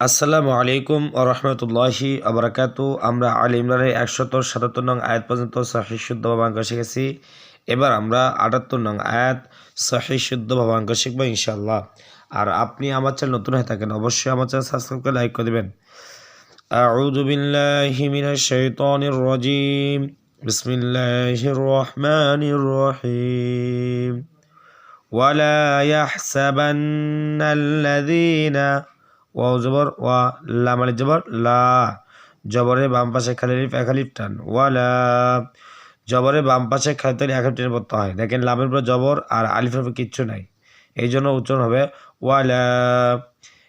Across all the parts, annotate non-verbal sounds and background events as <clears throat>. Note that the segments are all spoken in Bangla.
আসসালামু আলাইকুম ও রহমতুল্লাহি আবরাকাতু আমরা আল ইমরানের একশত সাতাত্তর নং আয়াত পর্যন্ত সহি শুদ্ধ ভাবাঙ্ক শিখেছি এবার আমরা আটাত্তর নং আয়াত সহি শুদ্ধ ভাবাঙ্ক শিখবো ইনশাল্লাহ আর আপনি আমার চ্যানেল নতুন হয়ে থাকেন অবশ্যই আমার চ্যানেল সাবস্ক্রাইব করে লাইক করে দেবেন أعوذ بالله من الشيطان الرجيم بسم الله الرحمن الرحيم ولا يحسبن الذين ওয়াও জবর, ওয়া লাম আলিফ জবর, লা। জবরে বাম পাশে খালি লিফ, এক আলিফ টান। ওয়ালা জবরে বাম পাশে খালি এক টেনে পড়তে হয়। দেখেন লামের উপরে জবর আর আলিফের উপরে কিচ্ছু নাই। এই জন্য উচ্চারণ হবে ওয়া, লা। ওয়ালা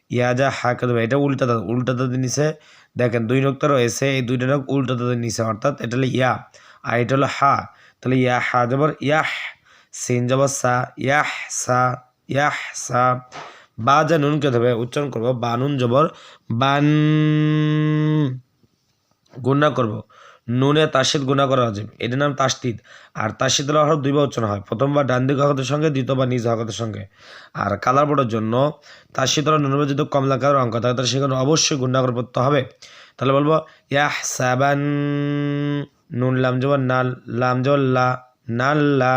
ইয়াজা হাকে দেবে এটা উল্টা দাঁত, উল্টা দাঁতের নিচে। দেখেন দুই নক্তা রয়েছে এই দুইটা নখ উল্টা দাঁতের নিচে, অর্থাৎ এটা হলো ইয়া। আর এটা হলো হা। তাহলে ইয়া হা জবর, ইয়াহ। সিন জবর সা, ইয়াহ সা ইয়াহ সা। বা যা নুন কে হবে উচ্চারণ করব বানুন জবর বান গুণা করব নুনে তাসিদ গুণা করা আছে এটার নাম তাস্তিদ। আর তাসিদের হর দুইবার উচ্চারণ হয়। প্রথমবার ডান দিক হকতের সঙ্গে দ্বিতীয়বার নিজ হকতের সঙ্গে। আর কালার বোর্ডের জন্য তাসিদ হল যদি কমলা কালার অঙ্ক থাকে তাহলে সেখানে অবশ্যই গুণা করে পড়তে হবে। তাহলে বলব, ইয়াহ সাবান, নুন লাম জবর নাল লাম জবর লা নাল্লা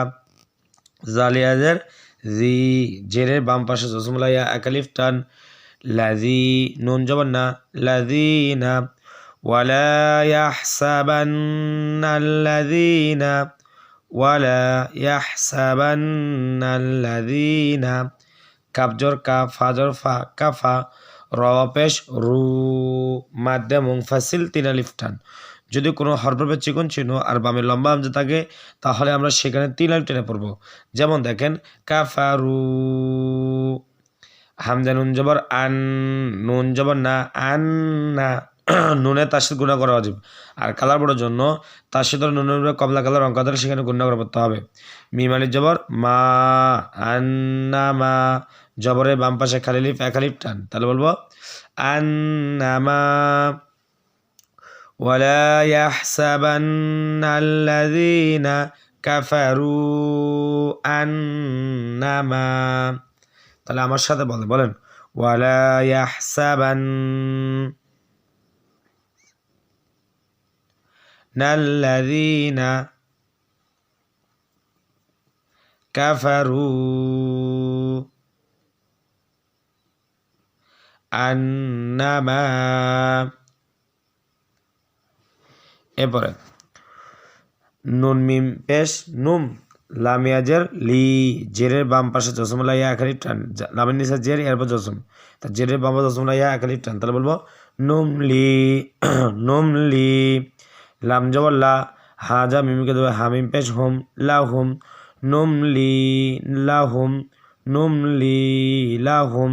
জালিয়াজের জি জেরের বাম পাশে জসমুলাইয়া একালিফ টান লাজি নুন জবর না লাজিনা ولا يحسبن الذين ولا يحسبن الذين কাবজর কা ফাজর ফা কাফা র পেশ রু মাধ্যে মুংফাসিল তিন আলিফ টান যদি কোনো হরপ্রভেদ চিকন চিহ্ন আর বামে লম্বা আমজা থাকে, তাহলে আমরা সেখানে তিন আলিফ টেনে পড়ব। যেমন দেখেন, কাফারু হামজা নুন জবর আন, নুন জবর না, আন না নুনে তাসিদ গুণা করা অজীব আর কালার বড়োর জন্য তাসিদ নুনের উপরে কমলা কালার অঙ্ক ধরে সেখানে গুণা করা করতে হবে। মিমালির জবর মা আন্না মা, জবরের বাম পাশে খালি লিফ, এক লিফ টান। তাহলে বলব আন্নামা ولا يحسبن الذين كفروا أنما তাহলে আমার সাথে বলেন বলেন ولا يحسبن الذين كفروا أنما এরপরে, নুন মিম পেশ, নুম লামিয়াজের লি, জেরের বাম পাশে জসমলা ইয়া একালিপ টান লামের নিচে জের, এরপর জসম। তা জেরের বাম পাশে জসমলা ইয়া একালিপ টান, তাহলে বলব, নুম, লি <clears throat> নুম, লি, লাম জবর লা হাজা মিমিকে দেবে হামিম পেশ, হোম, লা, হোম, নুম, লি, লা, হোম, নুম, লি, লা, হোম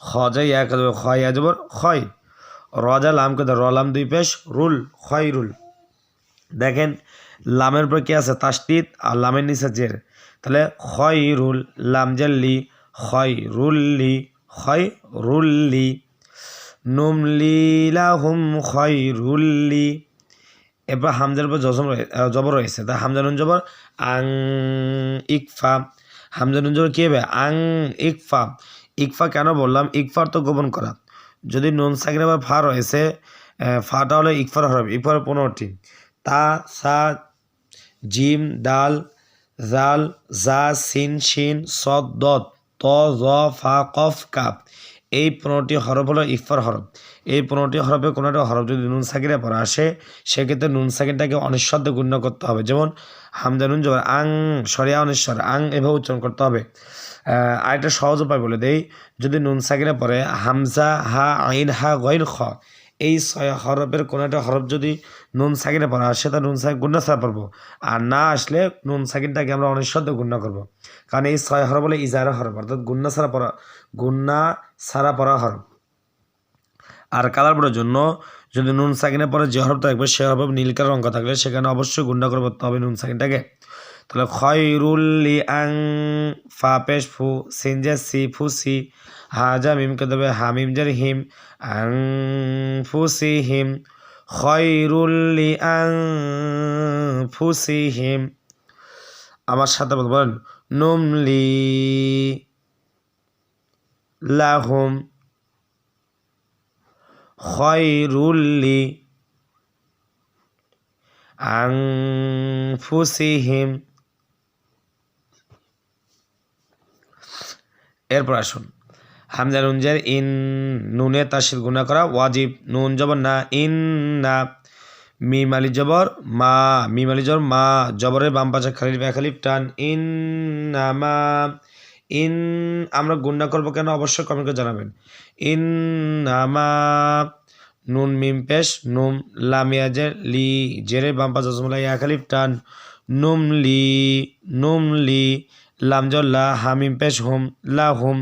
খজা ইয়া দেবে খয় ইয়া জবর খয় রজা, লামকে দেবে রলাম দুই পেশ, রুল, খয় রুল। দেখেন, লামের উপর কী আছে? তাস্তিত আর লামের নিচে জের। তাহলে খয় রুল, লাম জাল্লি খয় রুল্লি খয় রুল্লি নুমলি লাহুম খয় রুল্লি এরপর হামজার উপর জসম জবর রয়েছে। তা হামজানুন জবর, আং, ইকফা। হামজানুন জবর কী হবে? আং, ইকফা। ইকফা কেন বললাম? ইকফার তো গোপন করা। যদি নুন সাকিনা বা ফা রয়েছে ফাটা হলো ইকফার হরফ ইকফার পনেরোটি। তা, সা, জিম, ডাল, জাল, জা, সিন, শিন, সদ, দত, ত, জ, ফা, কফ, কাপ। এই পনেরোটি হরফ হলো ইফার হরফ। এই পনেরোটি হরফে কোনো একটা হরফ যদি নুন সাকিরে পরে আসে, সেক্ষেত্রে নুন সাকিরটাকে অনিঃশব্দে গণ্য করতে হবে। যেমন হামদা নুন জবর আং, সরিয়া অনিশ্বর আং এভাবে উচ্চারণ করতে হবে। আরেকটা সহজ উপায় বলে দেই, যদি নুন সাকিরে পরে হামজা, হা, আইন, হা গইন খ এই ছয় হরফের কোনো একটা হরফ যদি নুন সাকিনে পড়া আসে তা নুন সাকিন গুণা ছাড়া পড়ব। আর না আসলে নুন সাকিনটাকে আমরা অনিঃশব্দ গুণা করব। কারণ এই ছয় হরফ বলে ইজারা হরফ, অর্থাৎ গুন্না ছাড়া পড়া গুন্না ছাড়া পড়া হরফ। আর কালার পড়ার জন্য যদি নুন সাকিনে পরে যে হরফ থাকবে, সে হরফ নীল কালার অঙ্ক থাকলে সেখানে অবশ্যই গুন্ডা করব, তবে নুন সাকিনটাকে। তাহলে খয়রুল্লি আং ফা পেশ ফু সিনজা সি ফু সি হাজা মিমকে দেবে হামিম জার হিম আং ফু সি হিম খয়রুল্লি আং ফু সি হিম। আমার সাথে বলবেন নুমলি লাহুম খয়রুল্লি আংফুসিহিম এরপর আসুন। হামজা নুনজের, ইন নুনে তাসির গুণা করা, ওয়াজিব, নুন জবর না, ইন না, মিম আলি জবর, মা, মিম আলি জবর, মা জবরের বাম পাশে খালিফ টান, ইন মা, ইন আমরা গুণা করব কেন? অবশ্যই কমেন্ট জানাবেন। ইন নামা নুন, মিম, পেশ, নুম লামিয়া জে, লি জেরে বাম পাশে জসমলা ইয়া খালিফ টান, নুম, লি নুম, লি লাম জল লা, হামিম পেশ হুম, লা হুম,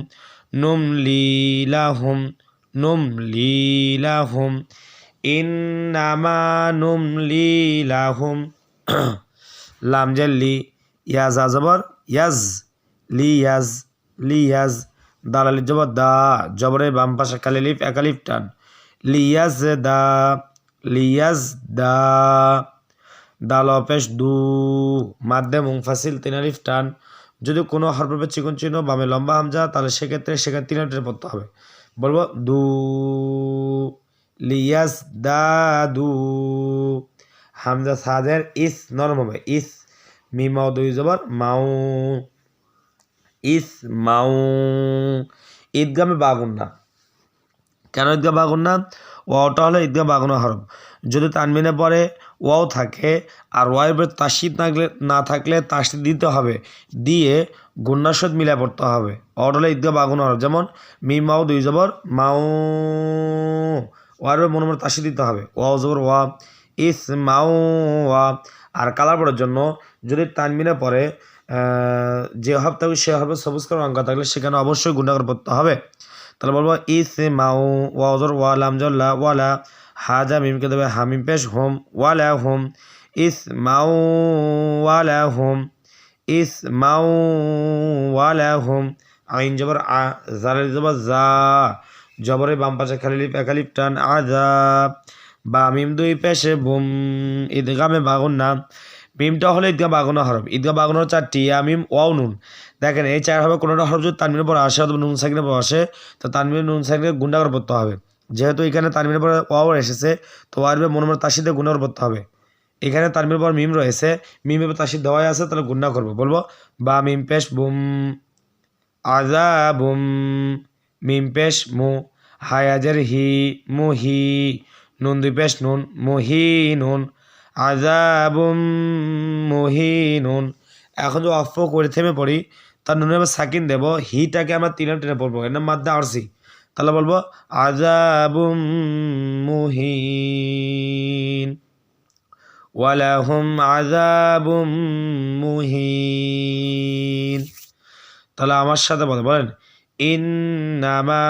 নুম লি লা হুম, নুম লি লা হুম, ইন্নামা নুম লি লা হুম, লাম জেল লি, ইয়াজ আজবর ইয়াজ লি ইয়াজ লি ইয়াজ জবর দা, জবরে বাম পাশে কালিলিফ একালিফ টান লিয়াজ দা লিয়াজ দা, দাল অপেশ দু, মাধ্যম মুংফাসিল তিন আলিফ টান যদি কোনো হরফে চিকন চিহ্ন বামে লম্বা হামজা তাহলে সেক্ষেত্রে সেখানে তিন হাটের পড়তে হবে। বলব, দু, লিয়াস, দা, দু হামজা সাদের ইস, নরম হবে। ইস মি মিমাও দুই জবর, মাউ, ইস, মাউ, ঈদগামে বাগুন না কেন ঈদগা বাগুন? না ওয়াওটা হলো ঈদগা বাগুনা হরফ যদি তানমিনে পরে ওয়াও থাকে, আর ওয়াইয়ের পরে তাসিদ থাকলে না থাকলে তাসিদ দিতে হবে। দিয়ে গুন্নাসদ মিলা পড়তে হবে। ওয়াওটা হলো ঈদগা বাগুনা হরফ যেমন মি মাও দুই জবর মাও ওয়ার মনে মনে তাসিদ দিতে হবে। ওয়াও জবর, ওয়া, ইস মাও ওয়া। আর কালার পড়ার জন্য যদি তানমিনে পরে যে হব থাকবে, সে হবে সবুজ কালার অঙ্ক থাকলে সেখানে অবশ্যই গুণাকার পড়তে হবে। তাহলে বলব ইস মাউ ওয়াজর ওয়ালাম জল্লা ওয়ালা হাজা মিমকে দেবে হামিম পেশ, হোম ওয়ালা হোম ইস মাউ ওয়ালা হোম ইস মাউ ওয়ালা হোম আইন জবর আ, জালের জবর জা জবরে বাম পাশে খালিলিপ একালিপ টান আজা বা মিম দুই পেশে, বুম, ঈদগামে বাগুন নাম মিমটা হলো ঈদগা বাগুনা হরফ। ঈদগা বাগুনা চারটি, ইয়া, মিম, ওয়াও, নুন। দেখেন, এই চার হবে কোনোটা হরফ যদি তানমিনের পর আসে অথবা নুন সাইকের পর আসে, তো তানমিনের নুন সাইকেল গুন্ডা করে পড়তে হবে। যেহেতু এখানে তানমিনের পর ওয়াও এসেছে, তো ওয়ারবে মনে মনে তাসিদে গুণা করে পড়তে হবে। এখানে তানমিনের পর মিম রয়েছে মিমের পর তাসিদ দেওয়াই আছে, তাহলে গুন্ডা করব। বলব, বা, মিম পেশ, বুম, আজা, বুম, মিম পেশ, মু, হায়াজের হি, মু, হি, নুন দুই পেশ, নুন মুহি নুন। আজাবুম মুহিনুন। এখন যদি অফ করে থেমে পড়ি, তার নুনে আবার সাকিন দেব, হিটাকে আমরা তিনে টেনে পড়ব, এর নাম মাদ্দা আরসি। তাহলে বলব আজাবুম মুহিন। ওয়ালাহুম আজাবুম মুহিন। তাহলে আমার সাথে বলে, বলেন, ইন্নামা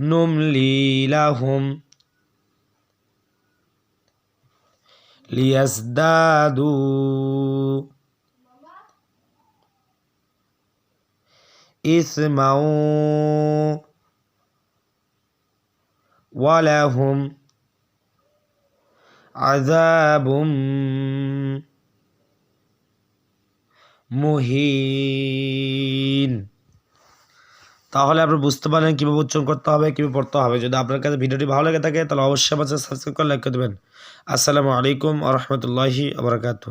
নুমলি লাহুম ليزدادوا. إثما ولهم عذاب مهين. তাহলে আপনি বুঝতে পারেন কীভাবে উচ্চারণ করতে হবে, কীভাবে পড়তে হবে। যদি আপনার কাছে ভিডিওটি ভালো লেগে থাকে, তাহলে অবশ্যই আমার সাবস্ক্রাইব করে লাইক করে দেবেন। আসসালামু আলাইকুম আ রহমতুল্লাহি আবরকাতু